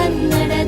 കന്നഡ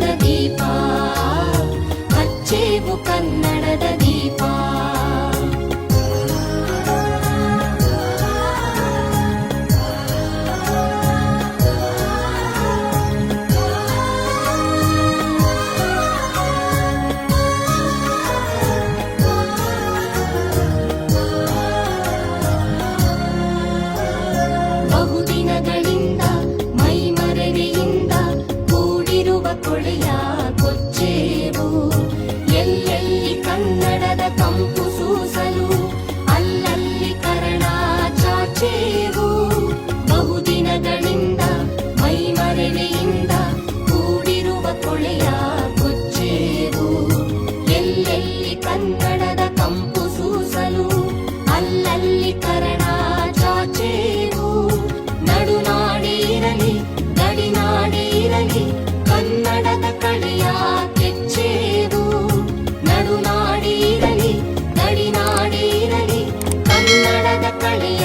ಕನ್ನಡದ ಕಳಿಯ ಕೆಚ್ಚೇದು. ನಡುನಾಡಿರಲಿ ಗಡಿನಾಡೀರಲಿ ಕನ್ನಡದ ಕಳಿಯ